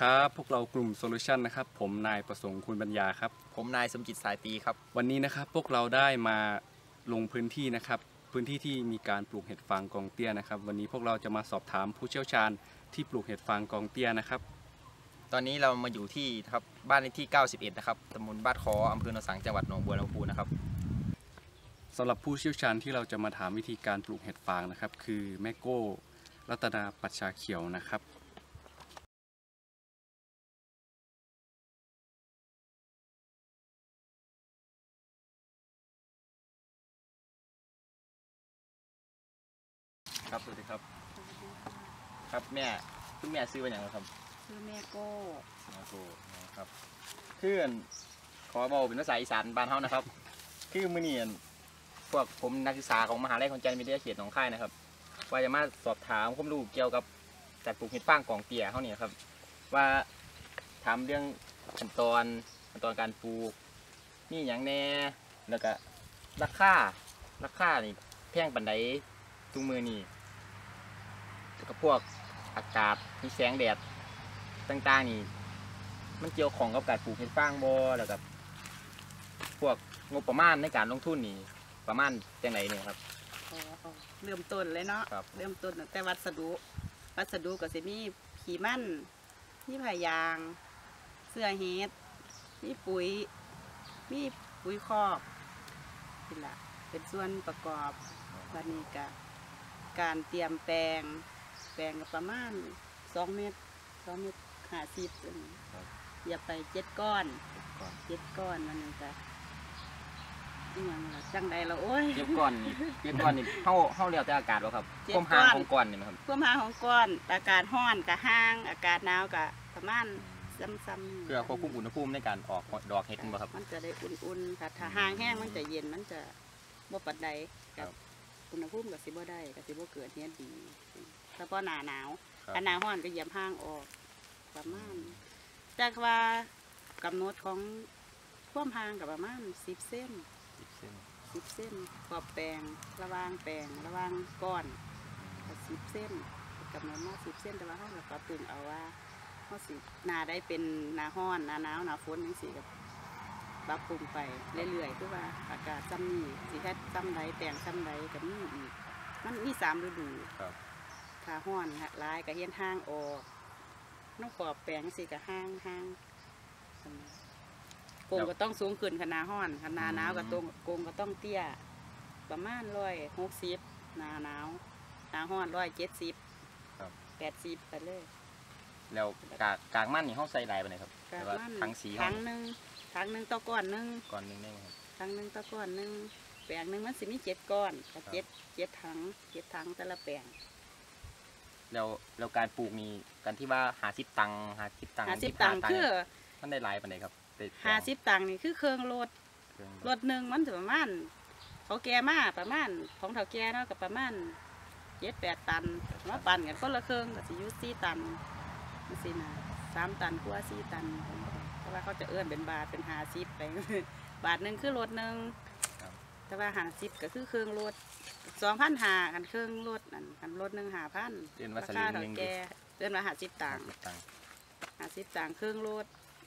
วัสดีครับพวกเรากลุ่มโซลูชันนะครับผมนายประสงค์คุณปัญญาครับ ผมนายสมจิตสายตีครับ วันนี้นะครับพวกเราได้มาลงพื้นที่นะครับ พื้นที่ที่มีการปลูกเห็ดฟางกองเตี้ยนะครับ วันนี้พวกเราจะมาสอบถามผู้เชี่ยวชาญที่ปลูกเห็ดฟางกองเตี้ยนะครับ ตอนนี้เรามาอยู่ที่นะครับบ้านเลขที่ 91 นะครับตำบลบ้านคออำเภอโนนสังจังหวัดหนองบัวลำพูนะครับสำหรับผู้เชี่ยวชาญที่เราจะมาถามวิธีการปลูกเห็ดฟางนะครับ คือแม่โก้ รัตนาปัชชาเขียวนะครับ ครับสวัสดีครับ ครับแม่คุณแม่ซื้อไว้อย่างไรครับชื่อแม่โก้มาโกนะครับคืออันขอบอกเป็นภาษาอีสานบ้านเฮานะครับ คือมื้อนี้อันพวกผมนักศึกษาของมหาลัยขอนแก่นวิทยาเขตหนองคายนะครับ ว่าจะมาสอบถามความรู้เกี่ยวกับการปลูกเห็ดฟางกองเตี้ยเฮานี่ครับ ว่าถามเรื่องขั้นตอนขั้นตอนการปลูกมีอย่างแน่แล้วก็ราคาราคานี่แพงปันใดทุกมือนี่ แล้วก็พวกอากาศมีแสงแดดต่างๆนี่มันเกี่ยวของกับการปลูกเห็ดฟางบ่แล้วกับพวกงบประมาณในการลงทุนนี่ประมาณจังไหนเนี่ยครับอ๋ออ๋อเริ่มต้นเลยเนาะครับเริ่มต้นตั้งแต่วัสดุวัสดุก็สิมีขี้มันมีผ้ายาง เสื้อเฮ็ดมีปุ๋ยมีปุ๋ยคอกนี่ละเป็นส่วนประกอบวันนี้ก็การเตรียมแปลง แปลงก็ประมาณสองเมตรสองเมตรห้าสิบอย่าไปเจ็ดก้อนก่อนเจ็ดก้อนวันนี้ก็อีหยังล่ะจังใดละโอ้ยเก็บก้อนนี่เก็บก้อนนี่เฮาเฮาเรียวแต่อากาศบ่ครับเจ็ดความห่างก้อนของก้อนนี่ไหมครับเพื่อมาของก้อนอากาศร้อนกับห้าง อากาศหนาวกับประมาณซ้ำๆเพื่อควบคุมอุณหภูมิในการออกดอกเห็ดนี่บ่ครับ มันจะได้อุ่นๆค่ะถ้าห้างแห้งมันจะเย็นมันจะบ่ปัดใดครักับบ อุณหภูมิกับสิบ่ได้กับสิบ่เกิดเนี้ยดี เฉพาะหน้าหนาวครับถ้าหน้าร้อนก็เหยียบห้างออกประมาณจากว่ากำหนดของความห่างกับประมาณสิบเส้นสิบเส้นสิบเส้นขอบแปลงระหวางแปลงระหวางก้อนก็สิบเส้นกำหนดมาสิบเส้นแต่ว่าเขาก็ปรับปรุงเอาว่าเขาสิหนาได้เป็นหนาห้อนหนาหนาวหนาฝนยังสิกับปรับปรุงไปเรื่อยๆคือว่าอากาศซ้ำนี่สิแค่ซ้ำใดแปลงซ้ำใดกับนี่อีกมันมีสามฤดู ครับ ถ้าห้อนฮะลายก็เห็นห้างออกน้องขอบแปลงสิกับห้างห้างโกงก็ต้องสูงขึ้นขนาดห้อนขนาดหนาวก็ตรงโกงก็ต้องเตี้ย ประมาณร้อยหกสิบหนาหนาวหนาห้อนร้อยเจ็ดสิบครับแปดสิบไปเลยแล้วกากกากมันนี่เฮาใส่หลายปานใดครับกาแต่รว่ามันทั้งสีคเฮารั้งหนึ่งครั้งหนึ่งต่อก้อนหนึ่งก้อนหนึงได้ไหมครับครั้งหนึ่งต่อก้อนหนึ่งแปลงหนึ่งมันสิมีเจ็ดก้อนก็เจ็ดเจ็ดถังเจ็ดถังแต่ละแปลง แล้วแล้วการปลูกนี่การที่ว่าหาสิบตังค์หาสิบตังค์ห้าสิบ25ตังค์คือมันได้หลายปานใดครับได้ห้าสิบตังค์นี่คือเครื่องรถเครื่องรถหนึ่งมันจะประมาณเขาแก่มาประมาณของเท่าแก่เนาะกับประมาณเจ็ดแปดตันมาปั่นกันคนละเครื่องก็สิอยุสี่ตันนี่สินะสามตันกว่าสี่ตันเพราะว่าเขาจะเอื้อนเป็นบาทเป็นหาสิบไปบาทหนึ่งคือรถหนึ่งแต่ว่าหาสิบก็คือเครื่องรถ สองพันหากันเครื่องรถนั่นกันรถหนึ่งหาพันเรียนว่าราสคาลึงหเท่านึงแก่เอื้อนมาหาสิบตังค์50ตังค์หาสิบตังค์เครื่องรถ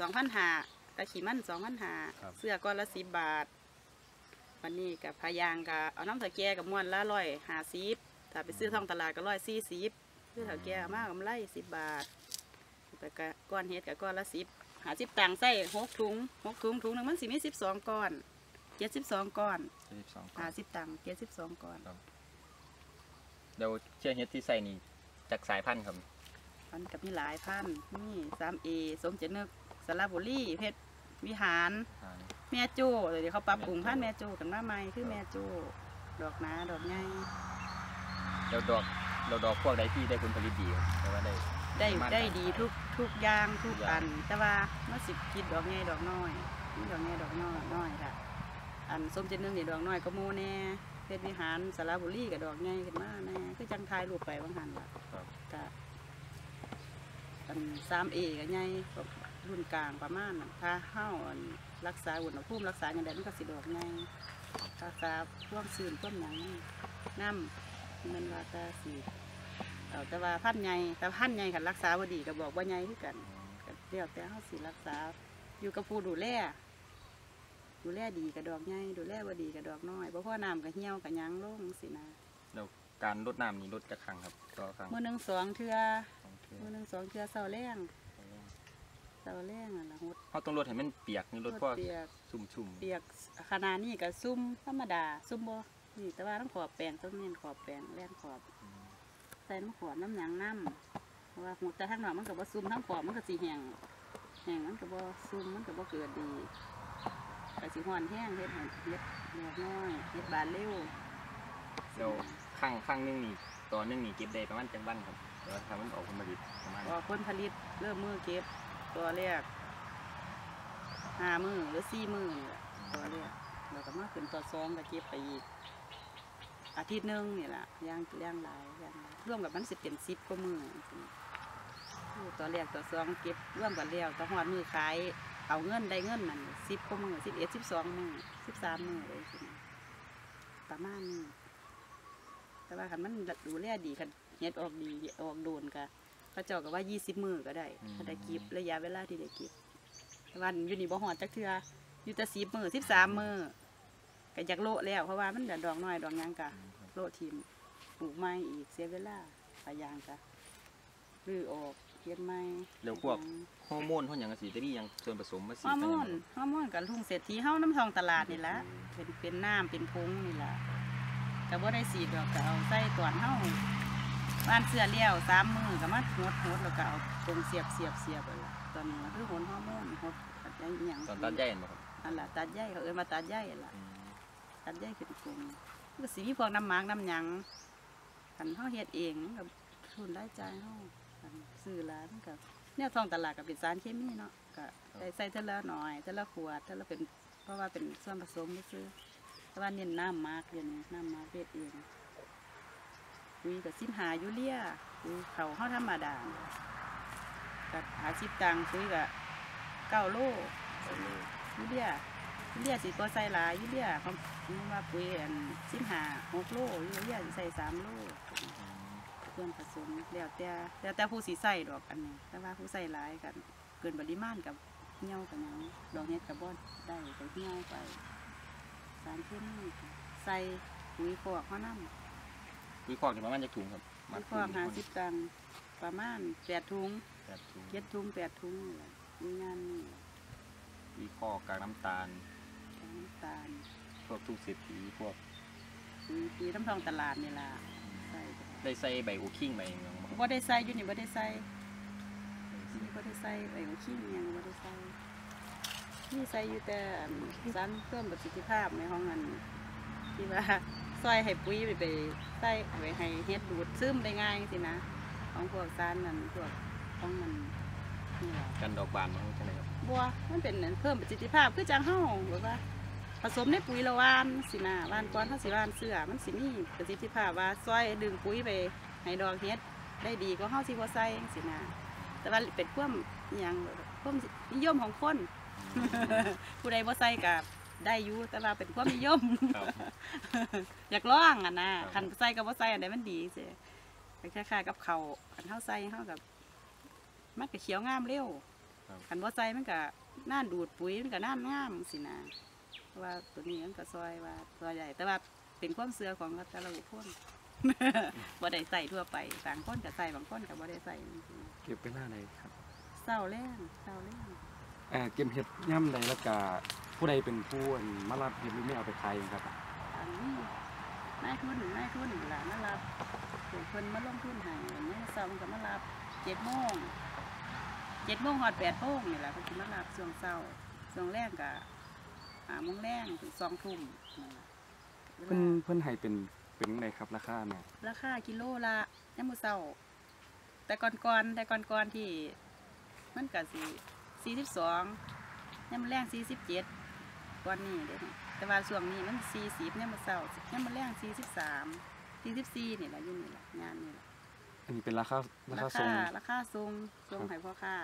สองพันหาตะขี่มันสองพันหาครับเสื้อก้อนละสิบบาท วันนี้กับพายางกับเอาน้ำตะแกกับม้วนละร้อยหาสิบถ้าไปซื้อท้องตลาดก็ร้อยสี่สิบซื้อตะแกมากกำไรสิบบาทแต่ก็ก้อนเฮ็ดกับก้อนละสิบหาสิบตังค์ใส่หกถุงหกถุงถุงหนึงมันสิมีสิบสองก้อน เจ็ดสิบสองก้อน72ก้อหานสิบตังค์เจ็ดสิบสองก้อนเดี๋ยวเชื่อเฮ็ดที่ใส่นี่จากสายพันธุ์ครับ มันกับมีหลายพันธุ์นี่สามเอสมเจนึกสระบุรีเพชรวิหารอ่านี่แม่โจ้เดี๋ยวเขาปรับปรุงพันธุ์แม่โจ้กันมาใหม่คือแม่โจ้ดอกหนาดอกใหญ่แล้วดอกเราดอกพวกใดที่ได้ผลผลิตดีครับแต่ว่าได้ ได้ประมาณได้ดีทุกทุกอย่างทุกทุกอย่างอัน แต่ว่าเมื่อสิบกินดอกใหญ่ดอกน้อยนี่ดอกใหญ่ดอกน้อยน้อยค่ะ อันส้มเจนนึงนี่ดอกน้อยก็โมแน่เพชรวิหารสระบุรีกับดอกใหญ่ขึ้นมาแน่คือจังทายรูปไปบางหันล่ะครับก็อันสามเอก็ใหญ่รุ่นกลางประมาณนั้นถ้าเฮ้าอันรักษาอุณหภูมิรักษาอย่างใดมันก็สิดอกใหญ่รักษาพ่วงซื่นพ่วงหยังน้ำมันว่าก็สิเอาแต่ว่าพันธุ์ใหญ่แต่พันธุ์ใหญ่กันรักษาบ่ดีก็บอกว่าใหญ่คือกันอืมเดี๋ยวแต่เฮาสิรักษาอยู่กับผู้ดูแล ดูแลดีกับดอกใหญ่ดูแลบ่ดีกับดอกน้อยบ่พอน้ำก็เหี่ยวก็หยังลงสินะแล้วการรดน้ำนี่รดจะครั้งครับต่อครั้งมื้อหนึงสองเทื่อสองเทื่อมื้อหนึงสองเทื่อเช้าแรงเช้าแรงนั่นล่ะฮดเขาต้องรดให้มันเปียกนี่รดพวกเปียกชุ่มๆเปียกขนาดนี้ก็ซุ่มธรรมดาซุ่มบ่นี่แต่ว่าต้องขอบแปลงต้องเน้นขอบแปลงแล่นขอบอืมใส่น้ำขวดน้ำหยังน้ำเพราะว่าหูแต่ข้างนอกมันก็บ่ซุ่มทั้งขอบมันก็สิแห้งแห้งมันก็บ่ซุ่มมันก็บ่เกิดดี ก็สิฮ้อนแห้งเฮ็ดให้เฮ็ดดอกน้อยเฮ็ดบานเร็วแล้วครั้งครั้งหนึงนี่ต่อหนึงนี่เก็บได้ประมาณจังวันครับแล้วถ้ามันออกผลผลิตประมาณพอผลผลิตเริ่มมือเก็บตัวแรกห้ามือหรือสี่มือนี่แหละตัวแรกแล้วก็มาขึ้นตัวสองก็เก็บไปอีก อาทิตย์หนึงนี่แหละย่างย่างหลายย่างหลายร่วมกับมันสิเป็นสิบก็มือคือตัวแรกตัวสองเก็บร่วมกันแล้วตัวหอดมือขาย เอาเงินได้เงินนั่นสิบก็มือสิบเอ็ดสิบสองมือสิบสามมือเลยประมาณนี้แต่ว่าคันมันดูแลดีคันเฮ็ดออกดีออกโดนก็เขาเจ้าก็ว่ายี่สิบมือก็ได้ถ้าได้ก็บระยะเวลาที่ได้ก็บว่าอยู่นี่บ่หอดจักเทืออยู่แต่สิบมือสิบสามมือก็อยากโลแล้วเพราะว่ามันเดือดอกน้อยดอกหยังกะโลทีมปลูกไม้อีกเสียเวลาปลายางจ้ะรื้อออก เฮ็ดไม้แล้วพวกฮอร์โมนเขาอย่างกะสีจะมีอย่างส่วนผสมมาสีฮอร์โมนฮอร์โมนกับลุงเศรษฐีเฮาน้ำทองตลาดนี่ละเป็นเป็นน้ำเป็นพงนี่ละก็บ่ได้สีดอกก็เอาใส่ตอนเฮาบ้านเสื้อเลี้ยวสามมือก็มาหดหดแล้วก็เอาตรงเสียบเสียบเสียบไปละตอนนี้ล่ะคือหนฮอร์โมนหดอะไรอหย่างตอนตัดใหญ่เห็นบ่ครับอันละตัดใยเขาเอิ้นมาตัดใยล่ะอืมตัดใยขึ้นกลมมันก็สิมีพวกน้ำหมากน้ำหยังคันเฮาเฮ็ดเองมันกับทุนได้ใจายเฮาคัน ซื้อร้านกับแนวทองตลาดกับเป็นสารเคมีเนาะก็ได้ใส่เทละหน่อยเทละขวดเทละเป็นเพราะว่าเป็นส่วนผสมซื้อแต่ว่าเน้นน้ำมากเดี๋ยวนี้น้ำมากเฮ็ดเองปุ๋ยกับสิบหายูเรียปุ๋ยเขาเฮาธรรมดาก็หาสิบตังคุยกับเก้าโลยูเรียยูเรียสิก็ใส่หลายยูเรียเขาเขาว่าปุ๋ยอันสิบห้าหกโลยูเรียใส่สามโล เครื่องผสมแล้วแต่แล้วแต่ผู้สีใส่ดอกอันนี้แต่ว่าผู้ใส่หลายกันเกินปริมาณกับเหี่ยวกันยังดอกเห็ดกับบอได้ก็เหี่ยวไปสารเคมีก็ใส่ปุ๋ยคอกเขานำวิเคราะห์นี่ประมาณจักถุงครับปุ๋ยคอกหาสิบตังค์ประมาณแปดถุงแปดถุงเจ็ดถุงแปดถุงนี่แหละมีงานนี่วิเคราะห์กากน้ำตาลน้ำตาลพวกทุกเศรษฐีพวกปุ๋ยปุ๋ยน้ำทองตลาดนี่ล่ะใส่ ไปได้ใส่ใบโอคิงใบอย่างเงี้ยบ่ครับบ่ได้ใส่อยู่นี่บ่ได้ใส่นี่บ่ได้ใส่ไอ้หัวขี้อิหยังบ่ได้ใส่นี่ใส่อยู่แต่อันสารเพิ่มประสิทธิภาพในห้องอันที่ว่าซอยให้ปุ๋ยไปไปใส่ไว้ให้เฮ็ดดูดซึมได้ง่ายสินะ ของพวกสารนั่นพวกของมันนี่ล่ะ กันดอกบานมันใช่ไหมครับ บัวมันเป็นอันเพิ่มประสิทธิภาพคือจังเฮาแบบว่า ผสมในปุ๋ยละวานสินะวานก่อนเฮาสิวานเสื้อมันสิมีประสิทธิภาพว่าซอยดึงปุ๋ยไปให้ดอกเฮ็ดได้ดีก็เฮาสิบ่ใส่สินะแต่ว่าเป็นความอหยังความนิยมของคนผู้ใดบ่ใส่ก็ได้อยู่แต่ว่าเป็นความนิยมครับอยากลองอะนะครับคันใส่กับบ่ใส่อันใดมันดีสิเป็นคล้ายๆกับเขาวคันเฮาใส่เฮากับมันก็เขียวงามเร็วครับคันบ่ใส่มันก็น่านดูดปุ๋ยมันก็น่านงามสินะเพราะ ว่าตัวนี้มันก็ซอยว่าซอยใหญ่ แต่ว่าเป็นความเสื่อของแต่ละบุคคลบ่ได้ใส่ทั่วไปบางคนก็ใส่บางคนก็บ่ได้ใส่เก็บไปหน้าไหนครับเศร้าแรงเศร้าแรงเอ่อเก็บเห็ดย่ำใดแล้วก็ผู้ใดเป็นผู้อันมารับเห็ดหรือไม่เอาไปขายเองครับอันนี้นายทุนนายทุนล่ะมารับถูกเพิ่นมาลงทุนให้อันนี้เช้ามันก็มารับเจ็ดโมงเจ็ดโมงฮอดแปดโมงนี่แหละเพิ่นสิมารับช่วงเช้าช่วงแรกก็ หาโมงแรงถึงสองทุ่มนั่นล่ะเพิ่นเพิ่นให้เป็นเป็นไงครับราคาแม่ราคากิโลละยามมื้อเช้าแต่ก่อนๆแต่ก่อนๆที่มันก็สิสี่สิบสองยามมื้อแรงสี่สิบเจ็ดก่อนนี้เด้นี่แต่ว่าช่วงนี้มันสี่สิบยามมื้อเช้ายามมื้อแรงสี่สิบสามสี่สิบสี่นี่แหละอยู่นี่แหละงานนี่แหละอันนี้เป็นราคาราราคาทรคางราคาทรงทรงให้พ่อค้า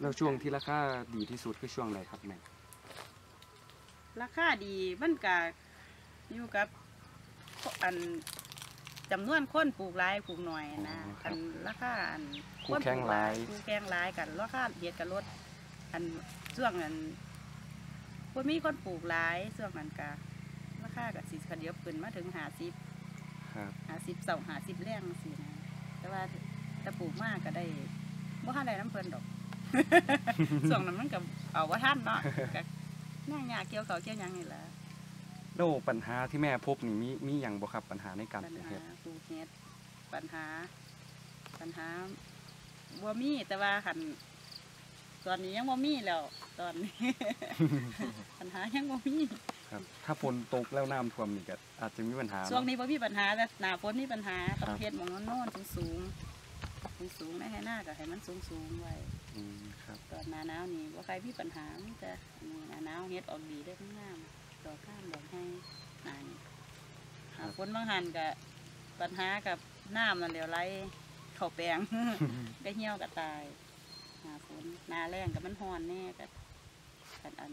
แล้วช่วงที่ราคาดีที่สุดคือช่วงไหนครับแม่ ราคาดีมันก็อยู่กับอันจำนวนคนปลูกหลายปลูกหน่อยนะอ๋อครัอับนราคาอันคู่แข่งหลาย คู่แข่งหลายกันราคาเฮ็ดกันลดอันช่วงนั้นบ่มีคนปลูกหลายช่วงนั้นก็ราคาก็สิขยับขึ้นมาถึง50 ครับ50เสา50แรงสินะ แต่ว่าถ้าปลูกมากก็ได้บ่ทันได้น้ำเพิ่นดอกช่วงนั้นมันก็เอาบ่ทันเนาะก็ ย่างยากเกี่ยวเขาวเกี่ยวหยังนี่ล่ะแล้วปัญหาที่แม่พบนี่มีมีอย่างบ่ครับปัญหาในการปัญปลูกหาเห็ดปลูกเห็ดปัญหา ปัญหาบ่มีแต่ว่าคันตอนนี้ยังบ่มีแล้ว ตอนนี้ ปัญหายังบ่มีครับ ถ้าฝนตกแล้วน้ำท่วมนี่ก็อาจจะมีปัญหาเนอะช่วงนี้บ่มีปัญหาแต่หน้าฝนมีปัญหาครัต้อบงเฮ็ดหมองโน่นๆสูงสูงสูงๆในให้หน้าก็ให้มันสูงสูงๆไว้ อืมครับ ตอนหน้าหนาวนี่บ่ใครมีปัญหามีแต่อันนี้หน้าหนาวเฮ็ดออกดีได้งามดอกข้ามดอกให้หน้านี้หน้าฝนบางหันก็ปัญหากับน้ำนั่นแหล้วไหลเข้าแปลง ก็เหี่ยวก็ตายหนาฝนหนาแรงกับมันฮ้อนแน่กับกันอัน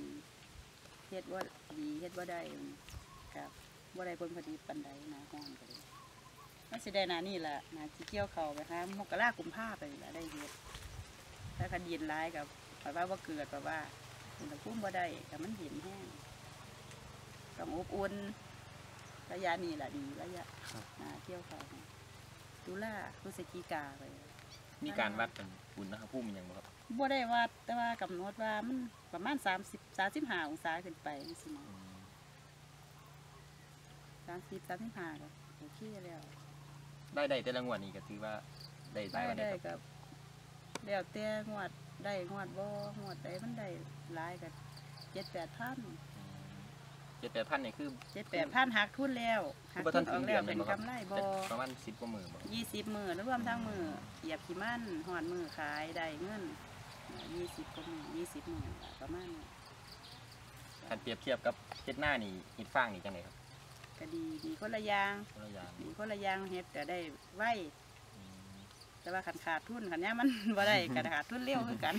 เฮ็ดว่าดีเฮ็ดว่าได้กับว่าได้ผลผลิตปันใดหนาฮ้อนก็เลยมันสิได้หนานี่แหละหนาที่เกี่ยวเขาไปหามกรากุมภาไปนี่ละได้เฮ็ด ถ้าคันดินร้ายกับแปลว่าว่าเกิดแปลว่าอุณหภูมิบ่ได้กับมันเห็นแห้งต้องอบอุ่นระยะนี้แหละดีระยะครับหนาเกี่ยวเขาตุลาพฤศจิกาไปมีการวัดกันอุณหภูมิอหย่างบ่ครับบ่ได้ว่าแต่ว่ากำหนดว่ามันประมาณ30 35องศาขึ้นไปจังซี่นะ30 35ก็โอเคแล้วได้ได้แต่ละงวดนี่ก็ถือว่าได้ได้ได้วัน ไหนได้ครับก็แล้วแต่งวดได้งวดบ่งวดใดมันได้หลายก็7 8พันเจ็ดแปดพันนี่คือ7 8พันหักทุนแล้วหักบ่ทุทันนอถึอกงเดืแล้อวนเป็นเลยบ่ครับกำไรบ่ประมาณสิบกว่าหมื่นบ่20มื้อรวมทั้งมื้อเหยียบขี้มันหอดมื้อขายได้เงิน20กว่ามื้อ20มื้อประมาณนี้คันเปรียบเทียบกับเฮ็ดหน้านี่เฮ็ดฟางนี่จังไดครับก็ดีดีคนละอย่างคนละอย่าง ดีคนละอย่างเฮ็ดก็ได้ไวอืม แต่ว่าขันขาดทุนขันย่ามมันบ่ได้ก็ขาดทุนเร็วคือกัน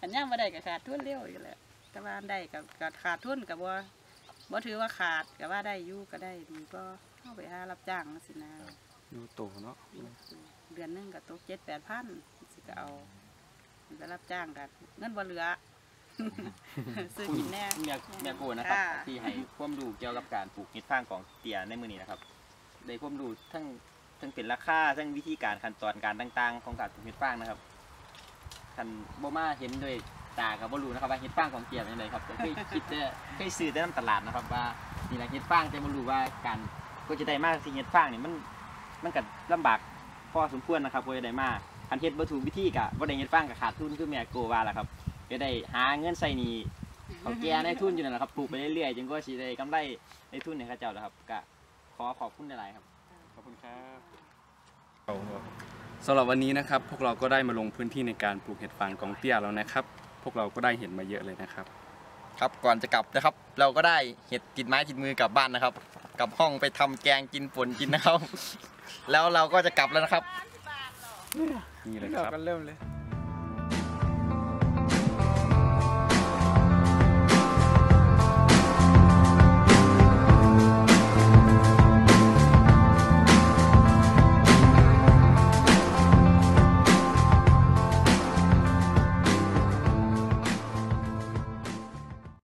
ขันย่ามบ่ได้ก็ขาดทุนเร็วอยู่แหละแต่ว่าได้ก็ก็ขาดทุนก็บ่บ่ถือว่าขาดก็ว่าได้อยู่ก็ได้ดีก็เข้าไปหารับจ้างสินะดูโตเนาะเดือนหนึงก็ตก7 8พันสิก็เอาไปรับจ้างกันเงินบ่เหลือซื้อกินแน่คุณแม่แม่โกนะครับค่ะที่ให้ความรู้เกี่ยวกับการปลูกเห็ดฟางของเตียในมือนี้นะครับได้ความรู้ทั้ง ทั้งเป็นราคาทั้งวิธีการขั้นตอนการต่าง ๆ ของการปลูกเห็ดฟางนะครับคันโบมาเห็นด้วยตากับบ่รู้นะครับว่าเห็ดฟางของเตียเป็นยังไงครับแต่เคยคิดแต่เคยซื้อแต่น้ำตลาดนะครับ ว่านี่แหละเห็ดฟางแต่บ่รู้ว่าการก็จะได้มากที่เห็ดฟางนี่มันมันก็ลำบากพอสมควรนะครับก็จะได้มาคันเฮ็ดบ่ถูกวิธีก็บ่ได้เห็ดฟางก็ขาดทุนคือแม่โกว่าล่ะครับจะได้หาเงินใส่หนี้เขาแก่ในทุนอยู่นั่นแหละครับปลูกไปเรื่อยๆจนกว่าสิได้กำไรในทุนในข้าเจ้าแล้วครับก็ขอขอบคุณหลายๆครับ คุณครับสำหรับวันนี้นะครับ พวกเราก็ได้มาลงพื้นที่ในการปลูกเห็ดฟางกองเตี้ยแล้วนะครับ พวกเราก็ได้เห็นมาเยอะเลยนะครับ ครับก่อนจะกลับนะครับ เราก็ได้เห็ดติดไม้ติดมือกลับบ้านนะครับ กลับห้องไปทำแกงกินป่นกินนะครับ แล้วเราก็จะกลับแล้วนะครับ นี่เลยเราครับก็เริ่มเลยค